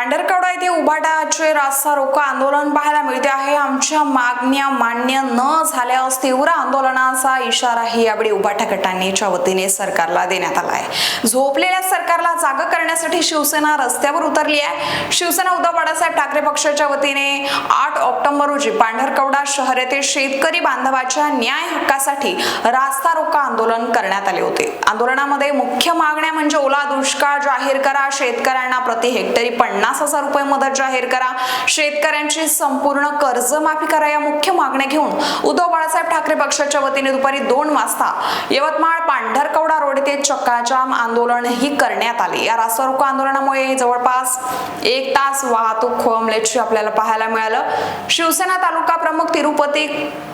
पांढरकवडा येथे उभाटाचे रास्ता रोको आंदोलन पाहायला मिळते आहे. आमच्या मागण्या मान्य न झाल्यास तीव्र आंदोलनाचा इशाराही यावेळी उभाटा गटांनीच्या वतीने सरकारला देण्यात आला आहे. झोपलेल्या सरकारला जाग करण्यासाठी शिवसेना रस्त्यावर उतरली आहे. शिवसेना उद्धव बाळासाहेब ठाकरे पक्षाच्या वतीने आठ ऑक्टोबर रोजी पांढरकवडा शहर येथे शेतकरी बांधवाच्या न्याय हक्कासाठी रास्ता रोको आंदोलन करण्यात आले होते. आंदोलनामध्ये मुख्य मागण्या म्हणजे ओला दुष्काळ जाहीर करा शेतकऱ्यांना प्रति हेक्टरी पन्नास हजार रुपये मदत जाहीर करा. शेतकऱ्यांची संपूर्ण कर्जमाफी करा या मुख्य मागण्या घेऊन उद्धव बाळासाहेब ठाकरे पक्षाच्या वतीने दुपारी दोन वाजता यवतमाळ पांढरकवडा रोड येथे चक्काजाम आंदोलनही करण्यात आले. या रास्ता रोको आंदोलनामुळे जवळपास एक तास वाहतूक खोळंबल्याची आपल्याला पाहायला मिळालं. शिवसेना तालुका प्रमुख तिरुपती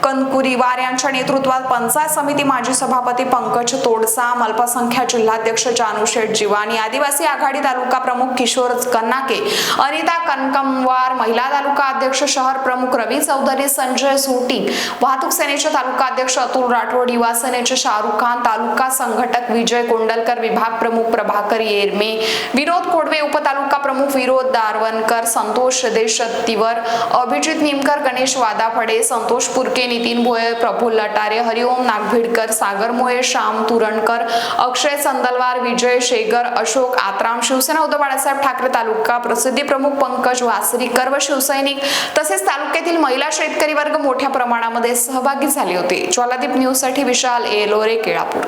कनकुरीवार यांच्या नेतृत्वात पंचायत समिती माजी सभापती पंकज तोडसा अल्पसंख्याक जिल्हाध्यक्ष जानूशेठ जिवानी आदिवासी आघाडी तालुका प्रमुख किशोर कन्नाके अनिता कनकमवार महिला तालुका अध्यक्ष शहर प्रमुख रवी चौधरी संजय सोटी वाहतूक सेनेचे तालुका अध्यक्ष अतुल राठोड युवा सेनेचे शाहरुख खान तालुका संघटक विजय कोंडलकर विभाग प्रमुख प्रभाकर येरमे विनोद कोडवे उपतालुका प्रमुख विरोध दारवणकर संतोष देशत्तीवर अभिजित निमकर गणेश वादाफडे संतोष पुरके नितीन भोये प्रफुल्ल लटारे हरिओम नागभिडकर सागर मोये श्याम तुरणकर अक्षय संदलवार विजय शेगर अशोक आत्राम शिवसेना उद्धव बाळासाहेब ठाकरे तालुका प्रसिद्धी प्रमुख पंकज वासरीकर व शिवसैनिक तसेच तालुक्यातील महिला शेतकरी वर्ग मोठ्या प्रमाणामध्ये सहभागी झाले होते. ज्वालादीप न्यूजसाठी विशाल एलोरे केळापूर.